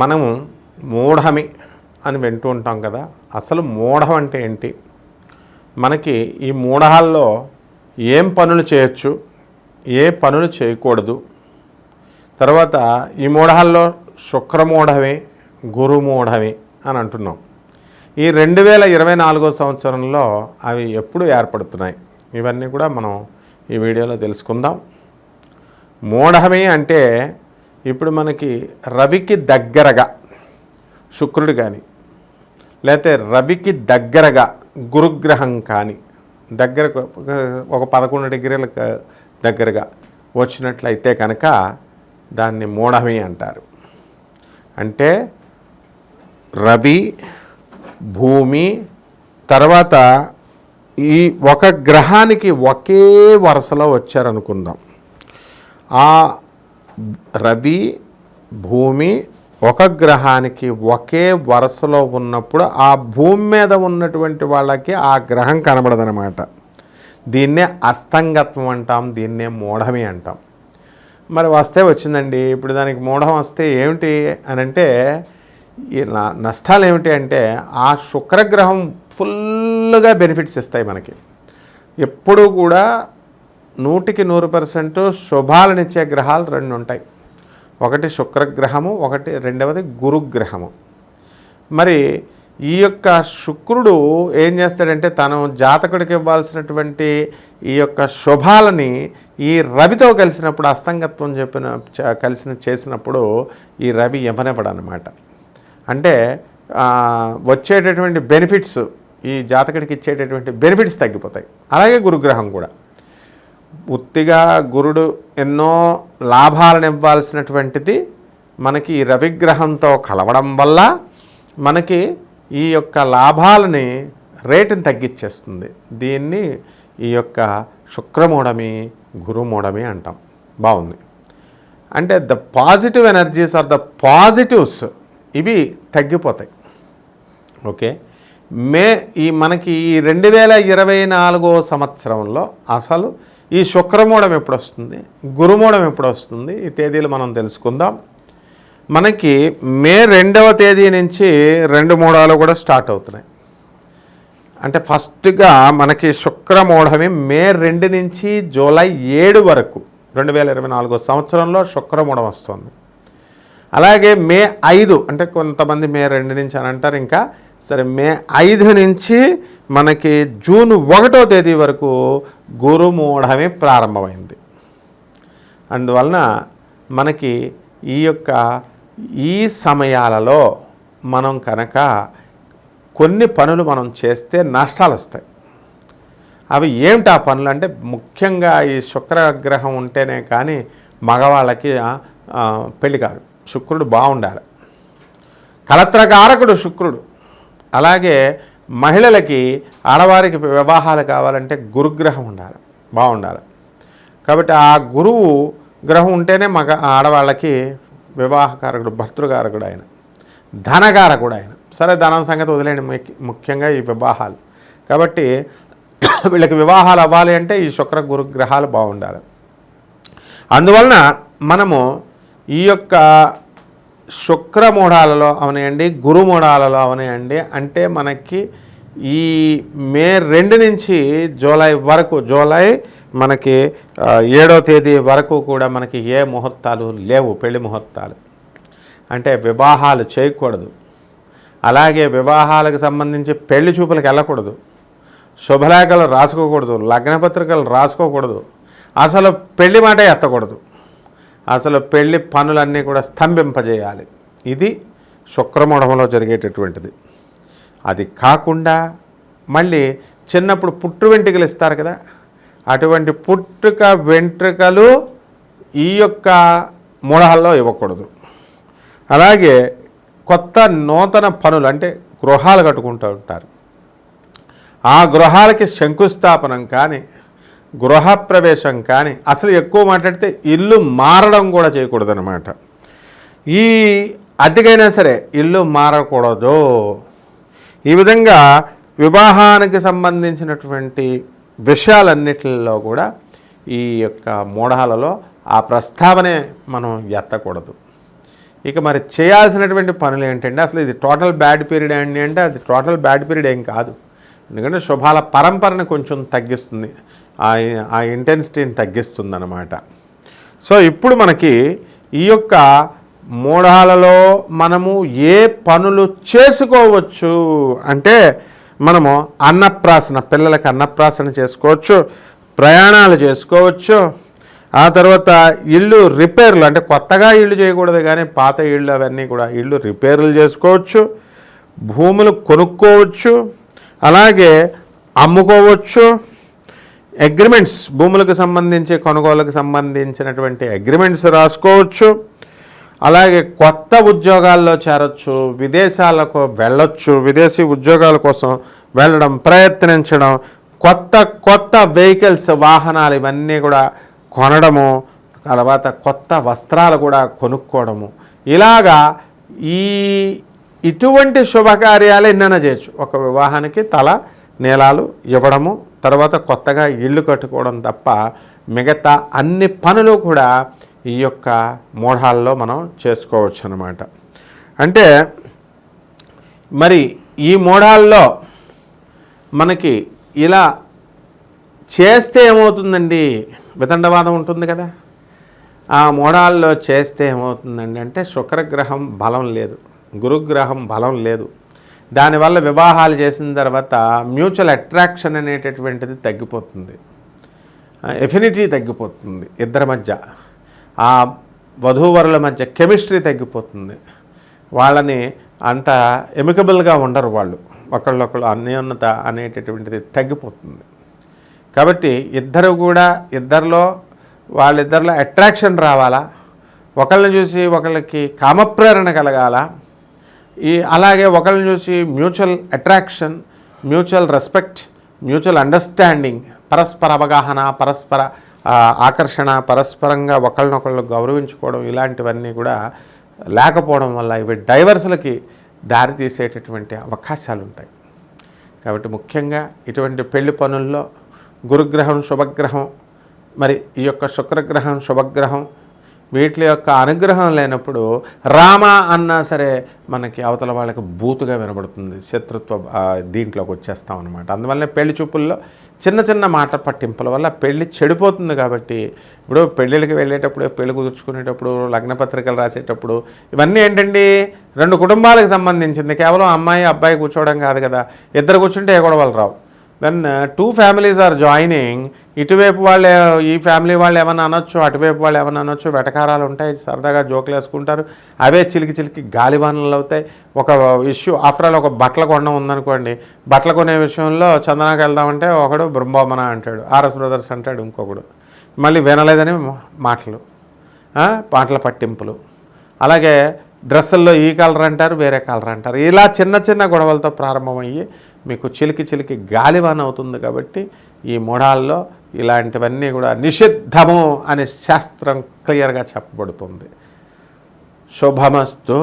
మనము మూఢమి అని వింటూ ఉంటాం కదా అసలు మూఢం అంటే ఏంటి? మనకి ఈ మూఢాల్లో ఏం పనులు చేయొచ్చు ఏ పనులు చేయకూడదు? తర్వాత ఈ మూఢాల్లో శుక్రమూఢమే గురుమూఢమే అని అంటున్నాం. ఈ రెండు వేల ఇరవై నాలుగో సంవత్సరంలో అవి ఎప్పుడు ఏర్పడుతున్నాయి. ఇవన్నీ కూడా మనం ఈ వీడియోలో తెలుసుకుందాం. మూఢమే అంటే ఇప్పుడు మనకి రవికి దగ్గరగా శుక్రుడు కానీ లేకపోతే రవికి దగ్గరగా గురుగ్రహం కానీ దగ్గర ఒక పదకొండు డిగ్రీల దగ్గరగా వచ్చినట్లయితే కనుక దాన్ని మూఢమి అంటారు. అంటే రవి భూమి తర్వాత ఈ ఒక గ్రహానికి ఒకే వరుసలో వచ్చారనుకుందాం. ఆ రవి భూమి ఒక గ్రహానికి ఒకే వరుసలో ఉన్నప్పుడు ఆ భూమి మీద ఉన్నటువంటి వాళ్ళకి ఆ గ్రహం కనబడదనమాట దీన్నే అస్తంగత్వం అంటాం దీన్నే మూఢమి అంటాం. మరి వస్తే వచ్చిందండి. ఇప్పుడు దానికి మూఢం వస్తే ఏమిటి అని అంటే ఈ న- నష్టాలు ఏమిటి అంటే ఆ శుక్రగ్రహం ఫుల్గా బెనిఫిట్స్ ఇస్తాయి మనకి. ఎప్పుడూ కూడా నూటికి నూరు పర్సెంట్ శుభాలనిచ్చే గ్రహాలు రెండు ఉంటాయి ఒకటి శుక్రగ్రహము ఒకటి రెండవది గురుగ్రహము. మరి ఈ యొక్క శుక్రుడు ఏం చేస్తాడంటే తను జాతకుడికి ఇవ్వాల్సినటువంటి ఈ యొక్క శుభాలని ఈ రవితో కలిసినప్పుడు అస్తంగత్వం చెప్పిన చ- కలిసిన చేసినప్పుడు ఈ రవి ఇవ్వనివ్వడు అనమాట అంటే వచ్చేటటువంటి బెనిఫిట్స్ ఈ జాతకుడికి ఇచ్చేటటువంటి బెనిఫిట్స్ తగ్గిపోతాయి. అలాగే గురుగ్రహం కూడా. ఉత్తిగా గురుడు ఎన్నో లాభాలను ఇవ్వాల్సినటువంటిది మనకి ఈ రవిగ్రహంతో కలవడం వల్ల మనకి ఈ యొక్క లాభాలని రేటుని తగ్గించేస్తుంది దీన్ని ఈ యొక్క శుక్రమూఢమి గురుమూఢమి అంటాం. బాగుంది. అంటే the positive energies are the positives. ఇవి తగ్గిపోతాయి. ఓకే? మే ఈ మనకి ఈ రెండు వేల ఇరవై నాలుగో సంవత్సరంలో అసలు ఈ శుక్రమూఢం ఎప్పుడు వస్తుంది గురుమూఢం ఎప్పుడు వస్తుంది ఈ తేదీలు మనం తెలుసుకుందాం. మనకి మే రెండవ తేదీ నుంచి రెండు మూడాలు కూడా స్టార్ట్ అవుతున్నాయి. అంటే ఫస్ట్గా మనకి శుక్రమూఢమి మే రెండు నుంచి జూలై ఏడు వరకు. రెండు వేల ఇరవై నాలుగో సంవత్సరంలో శుక్రమూఢం వస్తుంది. అలాగే మే ఐదు అంటే కొంతమంది మే రెండు నుంచి అని అంటారు ఇంకా సరే మే ఐదు నుంచి మనకి జూన్ ఒకటో తేదీ వరకు గురుమూఢమి ప్రారంభమైంది. అందువలన మనకి ఈ యొక్క ఈ సమయాలలో మనం కనుక కొన్ని పనులు మనం చేస్తే నష్టాలు వస్తాయి. అవి ఏమిటి ఆ పనులు అంటే ముఖ్యంగా ఈ శుక్రగ్రహం ఉంటేనే కానీ మగవాళ్ళకి పెళ్ళి కాదు. శుక్రుడు బాగుండాలి. కలత్రకారకుడు శుక్రుడు. అలాగే మహిళలకి ఆడవారికి వివాహాలు కావాలంటే గురుగ్రహం ఉండాలి బాగుండాలి. కాబట్టి ఆ గురువు గ్రహం ఉంటేనే మగ ఆడవాళ్ళకి వివాహకారకుడు భర్తృకారకుడు ఆయన ధనకారకుడు ఆయన. సరే ధనం సంగతి వదిలేండి ముఖ్యంగా ఈ వివాహాలు. కాబట్టి వీళ్ళకి వివాహాలు అవ్వాలి అంటే ఈ శుక్ర గురు గ్రహాలు బాగుండాలి. అందువలన మనము ఈ యొక్క శుక్రమూఢాలలో అవనాయండి గురుమూఢాలలో అవనాయండి అంటే మనకి ఈ మే రెండు నుంచి జూలై వరకు జూలై మనకి ఏడో తేదీ వరకు కూడా మనకి ఏ ముహూర్తాలు లేవు పెళ్ళి ముహూర్తాలు. అంటే వివాహాలు చేయకూడదు. అలాగే వివాహాలకు సంబంధించి పెళ్ళి చూపులకు వెళ్ళకూడదు. శుభలేఖలు రాసుకోకూడదు లగ్నపత్రికలు రాసుకోకూడదు. అసలు పెళ్ళి మాట ఎత్తకూడదు. అసలు పెళ్ళి పనులన్నీ కూడా స్తంభింపజేయాలి. ఇది శుక్రమూఢంలో జరిగేటటువంటిది. అది కాకుండా మళ్ళీ చిన్నప్పుడు పుట్టు వెంట్రుకలు ఇస్తారు కదా అటువంటి పుట్టుక వెంట్రుకలు ఈ యొక్క మూఢాల్లో ఇవ్వకూడదు. అలాగే కొత్త నూతన పనులు అంటే గృహాలు కట్టుకుంటూ ఉంటారు. ఆ గృహాలకి శంకుస్థాపనం కానీ గృహప్రవేశం కానీ అసలు ఎక్కువ మాట్లాడితే ఇల్లు మారడం కూడా చేయకూడదనమాట ఈ అద్దెకైనా సరే ఇల్లు మారకూడదు. ఈ విధంగా వివాహానికి సంబంధించినటువంటి విషయాలన్నిటిలో కూడా ఈ యొక్క మూఢాలలో ఆ ప్రస్తావనే మనం ఎత్తకూడదు. ఇక మరి చేయాల్సినటువంటి పనులు ఏంటంటే అసలు ఇది టోటల్ బ్యాడ్ పీరియడ్ అండి అంటే అది టోటల్ బ్యాడ్ పీరియడ్ ఏం కాదు. ఎందుకంటే శుభాల పరంపరని కొంచెం తగ్గిస్తుంది. ఆ ఆ ఇంటెన్సిటీని తగ్గిస్తుందన్నమాట. సో ఇప్పుడు మనకి ఈ యొక్క మూఢాలలో మనము ఏ పనులు చేసుకోవచ్చు అంటే మనము అన్నప్రాసన పిల్లలకి అన్నప్రాసన చేసుకోవచ్చు ప్రయాణాలు చేసుకోవచ్చు ఆ తర్వాత ఇల్లు రిపేర్లు అంటే కొత్తగా ఇల్లు చేయకూడదు కానీ పాత ఇళ్ళు అవన్నీ కూడా ఇల్లు రిపేర్లు చేసుకోవచ్చు భూములు కొనుక్కోవచ్చు అలాగే అమ్ముకోవచ్చు అగ్రిమెంట్స్ భూములకు సంబంధించి కొనుగోలుకు సంబంధించినటువంటి అగ్రిమెంట్స్ రాసుకోవచ్చు. అలాగే కొత్త ఉద్యోగాల్లో చేరొచ్చు విదేశాలకు వెళ్ళొచ్చు విదేశీ ఉద్యోగాల కోసం వెళ్ళడం ప్రయత్నించడం కొత్త కొత్త వెహికల్స్ వాహనాలు ఇవన్నీ కూడా కొనడము తర్వాత కొత్త వస్త్రాలు కూడా కొనుక్కోవడము. ఇలాగా ఈ ఇటువంటి శుభకార్యాలు ఎన్నైనా చేయొచ్చు. ఒక వివాహానికి తల నేలాలు ఇవ్వడము తర్వాత కొత్తగా ఇల్లు కట్టుకోవడం తప్ప మిగతా అన్ని పనులు కూడా ఈ యొక్క మూఢాల్లో మనం చేసుకోవచ్చు అన్నమాట అంటే మరి ఈ మూఢాల్లో మనకి ఇలా చేస్తే ఏమవుతుందండి? వితండవాదం ఉంటుంది కదా. ఆ మూఢాల్లో చేస్తే ఏమవుతుందండి అంటే శుక్రగ్రహం బలం లేదు గురుగ్రహం బలం లేదు. దానివల్ల వివాహాలు చేసిన తర్వాత మ్యూచువల్ అట్రాక్షన్ అనేటటువంటిది తగ్గిపోతుంది. ఎఫినిటీ తగ్గిపోతుంది ఇద్దరి మధ్య. ఆ వధూవరుల మధ్య కెమిస్ట్రీ తగ్గిపోతుంది. వాళ్ళని అంత ఎమికబుల్గా ఉండరు వాళ్ళు. ఒకళ్ళొకళ్ళు అన్యోన్నత అనేటటువంటిది తగ్గిపోతుంది. కాబట్టి ఇద్దరు కూడా ఇద్దరిలో వాళ్ళిద్దరిలో అట్రాక్షన్ రావాలా? ఒకళ్ళని చూసి ఒకళ్ళకి కామప్రేరణ కలగాల? ఈ అలాగే ఒకళ్ళని చూసి mutual attraction mutual respect mutual understanding పరస్పర అవగాహన పరస్పర ఆకర్షణ పరస్పరంగా ఒకళ్ళనొకళ్ళు గౌరవించుకోవడం ఇలాంటివన్నీ కూడా లేకపోవడం వల్ల ఇవి డైవర్స్లకి దారి తీసేటటువంటి అవకాశాలు ఉంటాయి కాబట్టి ముఖ్యంగా ఇటువంటి పెళ్ళి పనుల్లో గురుగ్రహం శుభగ్రహం మరి ఈ యొక్క శుక్రగ్రహం శుభగ్రహం వీటి యొక్క అనుగ్రహం లేనప్పుడు రామ అన్నా సరే మనకి అవతల వాళ్ళకి బూతుగా వినబడుతుంది. శత్రుత్వ దీంట్లోకి వచ్చేస్తాం అనమాట అందువల్ల పెళ్ళి చూపుల్లో చిన్న చిన్న మాట పట్టింపుల వల్ల పెళ్ళి చెడిపోతుంది కాబట్టి ఇప్పుడు పెళ్ళిళ్ళకి వెళ్ళేటప్పుడు పెళ్ళి కుదుర్చుకునేటప్పుడు లగ్నపత్రికలు రాసేటప్పుడు ఇవన్నీ ఏంటండి? రెండు కుటుంబాలకు సంబంధించింది. కేవలం అమ్మాయి అబ్బాయి కూర్చోవడం కాదు కదా. ఇద్దరు కూర్చుంటే ఏ గొడవలు రావు. Then two families are joining ఇటువైపు వాళ్ళు ఈ ఫ్యామిలీ వాళ్ళు ఏమన్నా అనొచ్చు అటువైపు వాళ్ళు ఏమన్నా అనొచ్చు వెటకారాలు ఉంటాయి సరదాగా జోకులు వేసుకుంటారు. అవే చిలికి చిలికి గాలివానలు అవుతాయి. ఒక ఇష్యూ ఆఫ్టర్ ఆల్ ఒక బట్టల కొండ ఉందనుకోండి. బట్టలు కొనే విషయంలో చందనాకి వెళ్దామంటే ఒకడు బృంబోమన అంటాడు ఆర్ఎస్ బ్రదర్స్ అంటాడు ఇంకొకడు. మళ్ళీ వినలేదని మాటలు పాటల పట్టింపులు. అలాగే డ్రెస్సుల్లో ఈ కలర్ అంటారు వేరే కలర్ అంటారు. ఇలా చిన్న చిన్న గొడవలతో ప్రారంభమయ్యి మీకు చిలికి చిలికి గాలివాన అవుతుంది కాబట్టి ఈ మూఢాల్లో ఇలాంటివన్నీ కూడా నిషిద్ధము అనే శాస్త్రం క్లియర్గా చెప్పబడుతుంది. శుభమస్తు.